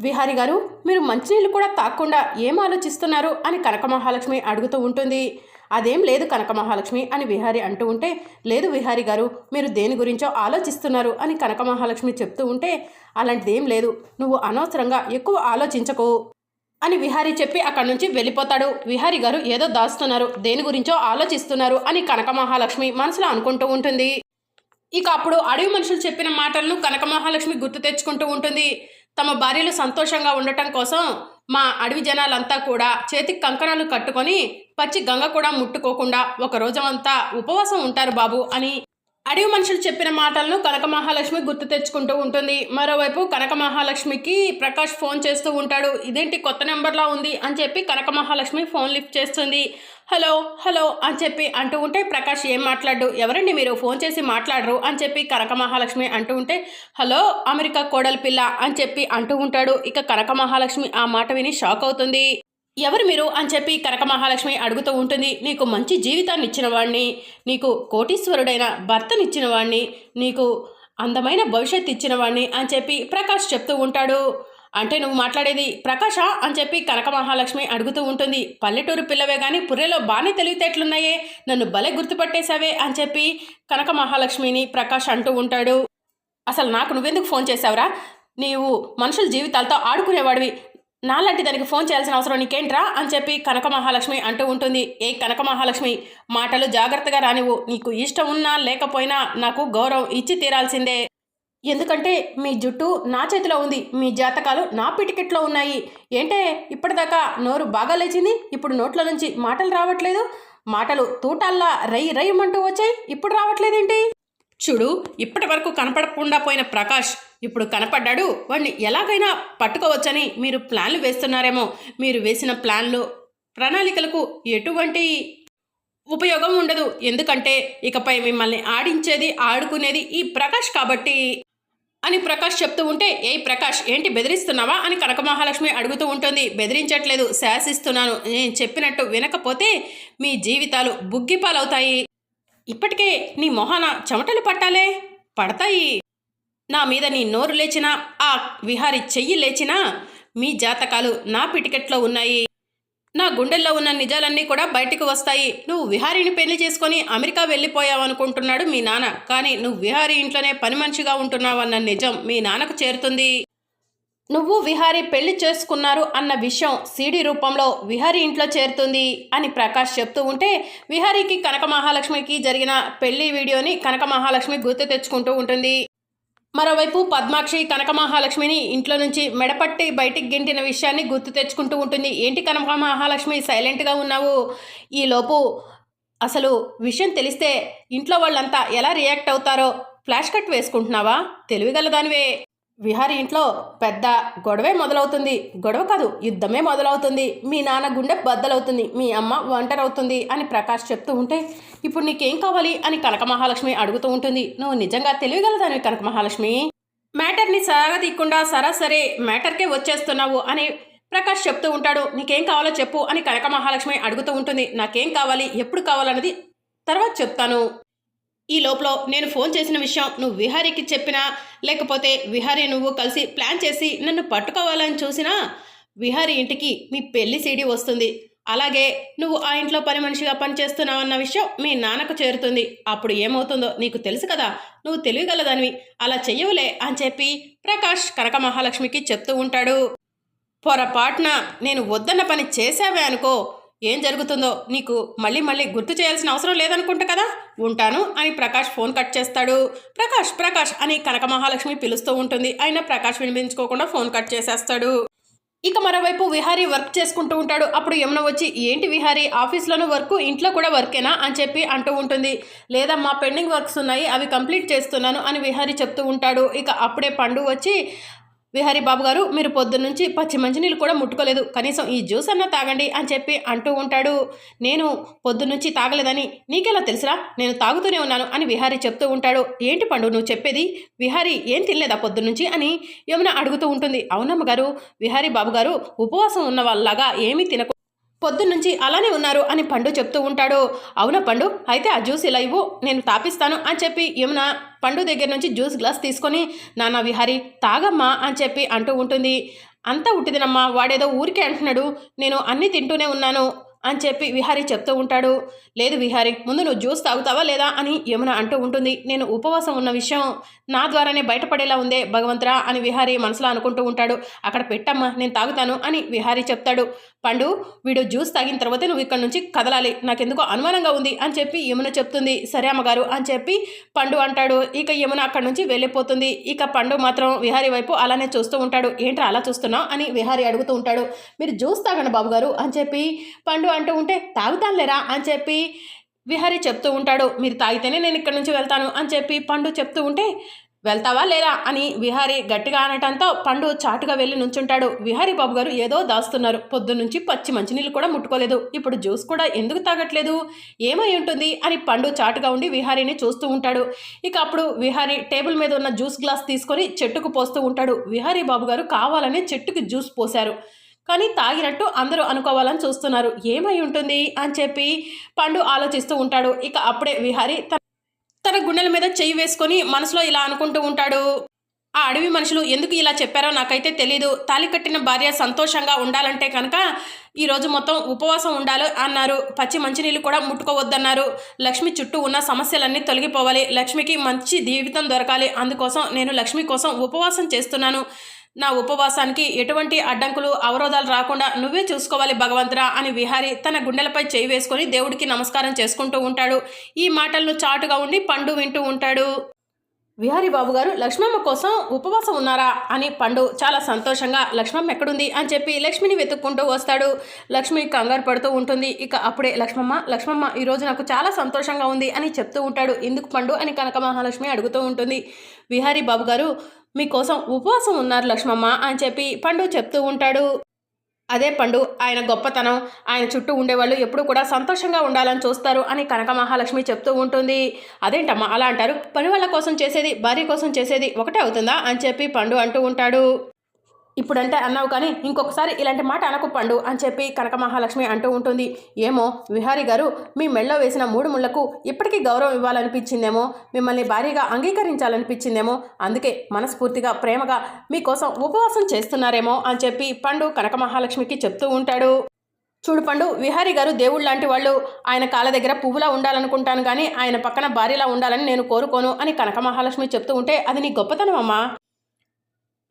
విహారి గారు మీరు మంచినీళ్ళు కూడా తాకుండా ఏం ఆలోచిస్తున్నారు? అని కనక మహాలక్ష్మి అడుగుతూ ఉంటుంది. అదేం లేదు కనక మహాలక్ష్మి అని విహారి అంటూ ఉంటే లేదు విహారి గారు మీరు దేని గురించో ఆలోచిస్తున్నారు? అని కనక మహాలక్ష్మి చెప్తూ ఉంటే అలాంటిదేం లేదు నువ్వు అనవసరంగా ఎక్కువ ఆలోచించకు అని విహారీ చెప్పి అక్కడి నుంచి వెళ్ళిపోతాడు. విహారీ గారు ఏదో దాస్తున్నారు దేని గురించో ఆలోచిస్తున్నారు? అని కనక మహాలక్ష్మి మనసులో అనుకుంటూ ఉంటుంది. ఇక అప్పుడు అడవి మనుషులు చెప్పిన మాటలను కనక మహాలక్ష్మి గుర్తు తెచ్చుకుంటూ ఉంటుంది. తమ భార్యలు సంతోషంగా ఉండటం కోసం మా అడవి జనాలంతా కూడా చేతికి కంకణాలు కట్టుకొని పచ్చి గంగ కూడా ముట్టుకోకుండా ఒక రోజంతా ఉపవాసం ఉంటారు బాబు అని అడవి మనుషులు చెప్పిన మాటలను కనక మహాలక్ష్మి గుర్తు తెచ్చుకుంటూ ఉంటుంది. మరోవైపు కనక మహాలక్ష్మికి ప్రకాష్ ఫోన్ చేస్తూ ఉంటాడు. ఇదేంటి కొత్త నెంబర్లా ఉంది అని చెప్పి కనక మహాలక్ష్మి ఫోన్ లిఫ్ట్ చేస్తుంది. హలో హలో అని చెప్పి అంటూ ఉంటే ప్రకాష్ ఏం మాట్లాడు? ఎవరండి మీరు? ఫోన్ చేసి మాట్లాడరు అని చెప్పి కనక మహాలక్ష్మి అంటూ ఉంటే హలో అమెరికా కోడలి పిల్ల అని చెప్పి అంటూ ఉంటాడు. ఇక కనక మహాలక్ష్మి ఆ మాట విని షాక్ అవుతుంది. ఎవరు మీరు అని చెప్పి కనక మహాలక్ష్మి అడుగుతూ ఉంటుంది. నీకు మంచి జీవితాన్ని ఇచ్చిన వాడిని నీకు కోటీశ్వరుడైన భర్తనిచ్చిన వాడిని నీకు అందమైన భవిష్యత్తు ఇచ్చిన వాడిని అని చెప్పి ప్రకాష్ చెప్తూ ఉంటాడు. అంటే నువ్వు మాట్లాడేది ప్రకాశా అని చెప్పి కనక మహాలక్ష్మి అడుగుతూ ఉంటుంది. పల్లెటూరు పిల్లవే కానీ పుర్రెలో బాగానే తెలివితేటలున్నాయే. నన్ను భలే గుర్తుపట్టేశావే అని చెప్పి కనక మహాలక్ష్మిని ప్రకాష్ అంటూ ఉంటాడు. అసలు నాకు నువ్వెందుకు ఫోన్ చేసావురా నీవు మనుషుల జీవితాలతో ఆడుకునేవాడివి. నాలాంటి దానికి ఫోన్ చేయాల్సిన అవసరం నీకేంట్రా అని చెప్పి కనక మహాలక్ష్మి అంటూ ఉంటుంది. ఏ కనక మహాలక్ష్మి మాటలు జాగ్రత్తగా రానివ్వు. నీకు ఇష్టం ఉన్నా లేకపోయినా నాకు గౌరవం ఇచ్చి తీరాల్సిందే. ఎందుకంటే మీ జుట్టు నా చేతిలో ఉంది. మీ జాతకాలు నా పిటికెట్లో ఉన్నాయి. ఏంటే ఇప్పటిదాకా నోరు బాగా లేచింది. ఇప్పుడు నోట్ల నుంచి మాటలు రావట్లేదు. మాటలు తూటాల్లా రై రయ్యమంటూ వచ్చాయి. ఇప్పుడు రావట్లేదేంటి? చూడు ఇప్పటి వరకు కనపడకుండా పోయిన ప్రకాష్ ఇప్పుడు కనపడ్డాడు. వాడిని ఎలాగైనా పట్టుకోవచ్చని మీరు ప్లాన్లు వేస్తున్నారేమో. మీరు వేసిన ప్లాన్లు ప్రణాళికలకు ఎటువంటి ఉపయోగం ఉండదు. ఎందుకంటే ఇకపై మిమ్మల్ని ఆడించేది ఆడుకునేది ఈ ప్రకాష్ కాబట్టి అని ప్రకాష్ చెప్తూ ఉంటే ఏ ప్రకాష్ ఏంటి బెదిరిస్తున్నావా? అని కనక మహాలక్ష్మి అడుగుతూ ఉంటుంది. బెదిరించట్లేదు శాసిస్తున్నాను. నేను చెప్పినట్టు వినకపోతే మీ జీవితాలు బుగ్గిపాలవుతాయి. ఇప్పటికే నీ మొహాన చెమటలు పట్టాలే? పడతాయి. నా మీద నీ నోరు లేచినా ఆ విహారి చెయ్యి లేచినా మీ జాతకాలు నా పిటికెట్లో ఉన్నాయి. నా గుండెల్లో ఉన్న నిజాలన్నీ కూడా బయటకు వస్తాయి. నువ్వు విహారీని పెళ్ళి చేసుకొని అమెరికా వెళ్ళిపోయావనుకుంటున్నాడు మీ నాన్న. కానీ నువ్వు విహారీ ఇంట్లోనే పని మనిషిగా ఉంటున్నావన్న నిజం మీ నాన్నకు చేరుతుంది. నువ్వు విహారీ పెళ్ళి చేసుకున్నారు అన్న విషయం సీడీ రూపంలో విహారీ ఇంట్లో చేరుతుంది అని ప్రకాష్ చెప్తూ ఉంటే విహారీకి కనక మహాలక్ష్మికి జరిగిన పెళ్ళి వీడియోని కనక మహాలక్ష్మి గుర్తు తెచ్చుకుంటూ ఉంటుంది. మరోవైపు పద్మాక్షి కనక మహాలక్ష్మిని ఇంట్లో నుంచి మెడపట్టి బయటికి గెంటిన విషయాన్ని గుర్తు తెచ్చుకుంటూ ఉంటుంది. ఏంటి కనక మహాలక్ష్మి సైలెంట్గా ఉన్నావు. ఈలోపు అసలు విషయం తెలిస్తే ఇంట్లో వాళ్ళంతా ఎలా రియాక్ట్ అవుతారో ఫ్లాష్ కట్ వేసుకుంటున్నావా? తెలివిగలదానివే విహారి ఇంట్లో పెద్ద గొడవే మొదలవుతుంది. గొడవ కాదు యుద్ధమే మొదలవుతుంది. మీ నాన్న గుండె బద్దలవుతుంది. మీ అమ్మ ఒంటరవుతుంది అని ప్రకాష్ చెప్తూ ఉంటే ఇప్పుడు నీకేం కావాలి? అని కనక మహాలక్ష్మి అడుగుతూ ఉంటుంది. నువ్వు నిజంగా తెలియగలదానివి కనక మహాలక్ష్మి? మ్యాటర్ని సాగతీయకుండా సరాసరి మ్యాటర్కే వచ్చేస్తున్నావు అని ప్రకాష్ చెప్తూ ఉంటాడు. నీకేం కావాలో చెప్పు అని కనక మహాలక్ష్మి అడుగుతూ ఉంటుంది. నాకేం కావాలి? ఎప్పుడు కావాలన్నది తర్వాత చెప్తాను. ఈ లోపల నేను ఫోన్ చేసిన విషయం నువ్వు విహారీకి చెప్పినా? లేకపోతే విహారీ నువ్వు కలిసి ప్లాన్ చేసి నన్ను పట్టుకోవాలని చూసినా? విహారీ ఇంటికి మీ పెళ్ళి సీడీ వస్తుంది. అలాగే నువ్వు ఆ ఇంట్లో పని మనిషిగా పనిచేస్తున్నావన్న విషయం మీ నాన్నకు చేరుతుంది. అప్పుడు ఏమవుతుందో నీకు తెలుసు కదా? నువ్వు తెలియగలదానివి అలా చెయ్యవులే అని చెప్పి ప్రకాష్ కనక మహాలక్ష్మికి చెప్తూ ఉంటాడు. పొరపాటున నేను వద్దన్న పని చేసావే అనుకో. ఏం జరుగుతుందో నీకు మళ్ళీ మళ్ళీ గుర్తు చేయాల్సిన అవసరం లేదనుకుంటా కదా? ఉంటాను అని ప్రకాష్ ఫోన్ కట్ చేస్తాడు. ప్రకాష్ ప్రకాష్ అని కనక మహాలక్ష్మి పిలుస్తూ ఉంటుంది. అయినా ప్రకాష్ వినిపించుకోకుండా ఫోన్ కట్ చేసేస్తాడు. ఇక మరోవైపు విహారీ వర్క్ చేసుకుంటూ ఉంటాడు. అప్పుడు యమున వచ్చి ఏంటి విహారీ ఆఫీస్లోనూ వర్క్ ఇంట్లో కూడా వర్కేనా? అని చెప్పి అంటూ ఉంటుంది. లేదమ్మా పెండింగ్ వర్క్స్ ఉన్నాయి అవి కంప్లీట్ చేస్తున్నాను అని విహారీ చెప్తూ ఉంటాడు. ఇక అప్పుడే పండు వచ్చి విహారీ బాబు గారు మీరు పొద్దున్నుంచి పచ్చి మంచినీళ్ళు కూడా ముట్టుకోలేదు. కనీసం ఈ జ్యూస్ అన్నా తాగండి అని చెప్పి అంటూ ఉంటాడు. నేను పొద్దున్నుంచి తాగలేదని నీకెలా తెలుసురా? నేను తాగుతూనే ఉన్నాను అని విహారీ చెప్తూ ఉంటాడు. ఏంటి పండు నువ్వు చెప్పేది? విహారీ ఏం తినలేదా పొద్దున్నుంచి అని యమున అడుగుతూ ఉంటుంది. అవునమ్మ గారు విహారీ బాబు గారు ఉపవాసం ఉన్న వాళ్ళలాగా ఏమీ తినకు పొద్దున్నుంచి అలానే ఉన్నారు అని పండు చెప్తూ ఉంటాడు. అవునా పండు? అయితే ఆ జ్యూస్ ఇలా ఇవ్వు నేను తాపిస్తాను అని చెప్పి యమున పండు దగ్గర నుంచి జ్యూస్ గ్లాస్ తీసుకొని నాన్న విహారి తాగమ్మా అని చెప్పి అంటూ ఉంటుంది. అంతా ఉట్టిదినమ్మా. వాడేదో ఊరికే అంటున్నాడు. నేను అన్నీ తింటూనే ఉన్నాను. అని చెప్పి విహారీ చెప్తూ ఉంటాడు. లేదు విహారీ ముందు నువ్వు జ్యూస్ తాగుతావా లేదా అని యమున అంటూ ఉంటుంది. నేను ఉపవాసం ఉన్న విషయం నా ద్వారానే బయటపడేలా ఉందే భగవంతరా అని విహారీ మనసులో అనుకుంటూ ఉంటాడు. అక్కడ పెట్టమ్మా నేను తాగుతాను అని విహారీ చెప్తాడు. పండు వీడు జ్యూస్ తాగిన తర్వాత నువ్వు ఇక్కడ నుంచి కదలాలి. నాకెందుకో అనుమానంగా ఉంది అని చెప్పి యమున చెప్తుంది. సరే అమ్మగారు అని చెప్పి పండు అంటాడు. ఇక యమున అక్కడ నుంచి వెళ్ళిపోతుంది. ఇక పండు మాత్రం విహారీ వైపు అలానే చూస్తూ ఉంటాడు. ఏంట్రా అలా చూస్తున్నావు అని విహారీ అడుగుతూ ఉంటాడు. మీరు జ్యూస్ తాగండి బాబు గారు అని చెప్పి పండు అంటూ ఉంటే తాగుతానులేరా అని చెప్పి విహారీ చెప్తూ ఉంటాడు. మీరు తాగితేనే నేను ఇక్కడి నుంచి వెళ్తాను అని చెప్పి పండు చెప్తూ ఉంటే వెళ్తావా లేరా అని విహారీ గట్టిగా అనటంతో పండు చాటుగా వెళ్ళి నుంచుంటాడు. విహారీ బాబు గారు ఏదో దాస్తున్నారు. పొద్దున్నుంచి పచ్చి మంచినీళ్ళు కూడా ముట్టుకోలేదు. ఇప్పుడు జ్యూస్ కూడా ఎందుకు తాగట్లేదు? ఏమై ఉంటుంది? అని పండు చాటుగా ఉండి విహారీని చూస్తూ ఉంటాడు. ఇక అప్పుడు విహారీ టేబుల్ మీద ఉన్న జ్యూస్ గ్లాస్ తీసుకొని చెట్టుకు పోస్తూ ఉంటాడు. విహారీ బాబు గారు కావాలని చెట్టుకి జ్యూస్ పోశారు. కానీ తాగినట్టు అందరూ అనుకోవాలని చూస్తున్నారు. ఏమై ఉంటుంది? అని చెప్పి పండు ఆలోచిస్తూ ఉంటాడు. ఇక అప్పుడే విహారి తన తన గుండెల మీద చెయ్యి వేసుకొని మనసులో ఇలా అనుకుంటూ ఉంటాడు. ఆ అడవి మనుషులు ఎందుకు ఇలా చెప్పారో నాకైతే తెలీదు. తాలి కట్టిన భార్య సంతోషంగా ఉండాలంటే కనుక ఈరోజు మొత్తం ఉపవాసం ఉండాలి అన్నారు. పచ్చి మంచినీళ్ళు కూడా ముట్టుకోవద్దన్నారు. లక్ష్మి చుట్టూ ఉన్న సమస్యలన్నీ తొలగిపోవాలి. లక్ష్మికి మంచి జీవితం దొరకాలి. అందుకోసం నేను లక్ష్మి కోసం ఉపవాసం చేస్తున్నాను. నా ఉపవాసానికి ఎటువంటి అడ్డంకులు అవరోధాలు రాకుండా నువ్వే చూసుకోవాలి భగవంతురా అని విహారి తన గుండెలపై చేయి వేసుకొని దేవుడికి నమస్కారం చేసుకుంటూ ఉంటాడు. ఈ మాటలను చాటుగా ఉండి పండు వింటూ ఉంటాడు. విహారీ బాబు గారు లక్ష్మమ్మ కోసం ఉపవాసం ఉన్నారా అని పండు చాలా సంతోషంగా లక్ష్మమ్మ ఎక్కడుంది అని చెప్పి లక్ష్మిని వెతుక్కుంటూ వస్తాడు. లక్ష్మి కంగారు పడుతూ ఉంటుంది. ఇక అప్పుడే లక్ష్మమ్మ లక్ష్మమ్మ ఈరోజు నాకు చాలా సంతోషంగా ఉంది అని చెప్తూ ఉంటాడు. ఎందుకు పండు అని కనక మహాలక్ష్మి అడుగుతూ ఉంటుంది. విహారీ బాబు గారు మీకోసం ఉపవాసం ఉన్నారు లక్ష్మమ్మ అని చెప్పి పండు చెప్తూ ఉంటాడు. అదే పండు ఆయన గొప్పతనం ఆయన చుట్టూ ఉండేవాళ్ళు ఎప్పుడు కూడా సంతోషంగా ఉండాలని చూస్తారు అని కనక మహాలక్ష్మి చెప్తూ ఉంటుంది. అదేంటమ్మా అలా అంటారు? పని వాళ్ళ కోసం చేసేది భార్య కోసం చేసేది ఒకటే అవుతుందా అని చెప్పి పండు అంటూ ఉంటాడు. ఇప్పుడంటే అన్నావు కానీ ఇంకొకసారి ఇలాంటి మాట అనకు పండు అని చెప్పి కనక మహాలక్ష్మి అంటూ ఉంటుంది. ఏమో విహారి గారు మీ మెళ్ళో వేసిన మూడు ముళ్ళకు ఇప్పటికీ గౌరవం ఇవ్వాలనిపించిందేమో మిమ్మల్ని భారీగా అంగీకరించాలనిపించిందేమో అందుకే మనస్ఫూర్తిగా ప్రేమగా మీకోసం ఉపవాసం చేస్తున్నారేమో అని చెప్పి పండు కనక మహాలక్ష్మికి చెప్తూ ఉంటాడు. చూడు పండు విహారీ గారు దేవుడు లాంటి వాళ్ళు. ఆయన కాళ్ళ దగ్గర పువ్వులా ఉండాలనుకుంటాను కానీ ఆయన పక్కన భార్యలా ఉండాలని నేను కోరుకోను అని కనక మహాలక్ష్మి చెప్తూ ఉంటే అది నీ గొప్పతనం అమ్మా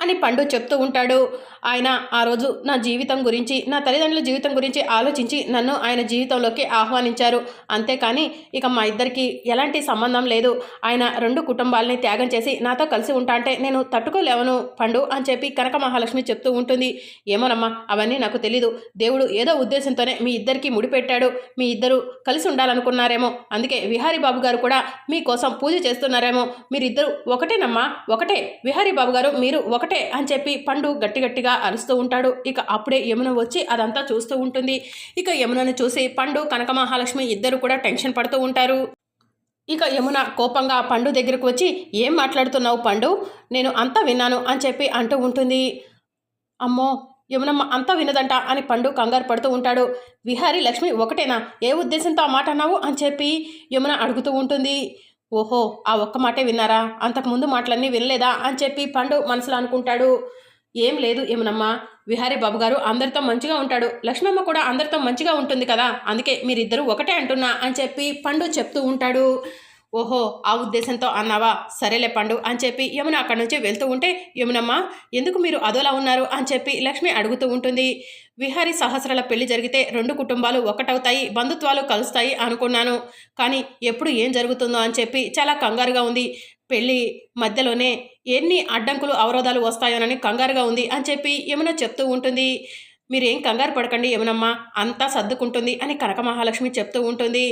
అని పండు చెప్తూ ఉంటాడు. ఆయన ఆ రోజు నా జీవితం గురించి నా తల్లిదండ్రుల జీవితం గురించి ఆలోచించి నన్ను ఆయన జీవితంలోకి ఆహ్వానించారు. అంతేకాని ఇక మా ఇద్దరికి ఎలాంటి సంబంధం లేదు. ఆయన రెండు కుటుంబాలని త్యాగం చేసి నాతో కలిసి ఉంటా అంటే నేను తట్టుకోలేవను పండు అని చెప్పి కనక మహాలక్ష్మి చెప్తూ ఉంటుంది. ఏమోనమ్మా అవన్నీ నాకు తెలీదు. దేవుడు ఏదో ఉద్దేశంతోనే మీ ఇద్దరికి ముడిపెట్టాడు మీ ఇద్దరు కలిసి ఉండాలనుకున్నారేమో. అందుకే విహారీ బాబు గారు కూడా మీకోసం పూజ చేస్తున్నారేమో. మీరిద్దరు ఒకటేనమ్మా? ఒకటే. విహారీ బాబు గారు మీరు ఒకటే అని చెప్పి పండు గట్టి గట్టిగా అరుస్తూ ఉంటాడు. ఇక అప్పుడే యమున వచ్చి అదంతా చూస్తూ ఉంటుంది. ఇక యమునను చూసి పండు కనక మహాలక్ష్మి ఇద్దరు కూడా టెన్షన్ పడుతూ ఉంటారు. ఇక యమున కోపంగా పండు దగ్గరకు వచ్చి ఏం మాట్లాడుతున్నావు పండు? నేను అంతా విన్నాను అని చెప్పి అంటూ ఉంటుంది. అమ్మో యమునమ్మ అంతా వినదంట అని పండు కంగారు పడుతూ ఉంటాడు. విహారీ లక్ష్మి ఒకటేనా? ఏ ఉద్దేశంతో ఆ మాట అన్నావు? అని చెప్పి యమున అడుగుతూ ఉంటుంది. ఓహో ఆ ఒక్క మాటే విన్నారా? అంతకుముందు మాటలన్నీ వినలేదా? అని చెప్పి పండు మనసులో అనుకుంటాడు. ఏం లేదు ఏమనమ్మా. విహారీ బాబు గారు అందరితో మంచిగా ఉంటాడు. లక్ష్మమ్మ కూడా అందరితో మంచిగా ఉంటుంది కదా. అందుకే మీరిద్దరూ ఒకటే అంటున్నా అని చెప్పి పండు చెప్తూ ఉంటాడు. ఓహో ఆ ఉద్దేశంతో అన్నావా? సరేలే పండు అని చెప్పి యమున అక్కడి నుంచి వెళ్తూ ఉంటే యమునమ్మ ఎందుకు మీరు అదోలా ఉన్నారు అని చెప్పి లక్ష్మి అడుగుతూ ఉంటుంది. విహారీ సహస్రాల పెళ్ళి జరిగితే రెండు కుటుంబాలు ఒకటవుతాయి బంధుత్వాలు కలుస్తాయి అనుకున్నాను. కానీ ఎప్పుడు ఏం జరుగుతుందో అని చెప్పి చాలా కంగారుగా ఉంది. పెళ్ళి మధ్యలోనే ఎన్ని అడ్డంకులు అవరోధాలు వస్తాయోనని కంగారుగా ఉంది అని చెప్పి యమున చెప్తూ ఉంటుంది. మీరేం కంగారు పడకండి యమునమ్మ అంతా సర్దుకుంటుంది అని కనక మహాలక్ష్మి చెప్తూ ఉంటుంది.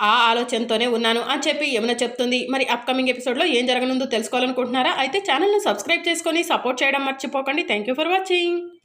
ఆ ఆలోచనతోనే ఉన్నాను అని చెప్పి యమున చెప్తుంది. మరి అప్కమింగ్ ఎపిసోడ్లో ఏం జరగనుందో తెలుసుకోవాలనుకుంటున్నారా? అయితే ఛానల్ను సబ్స్క్రైబ్ చేసుకొని సపోర్ట్ చేయడం మర్చిపోకండి. Thank you for watching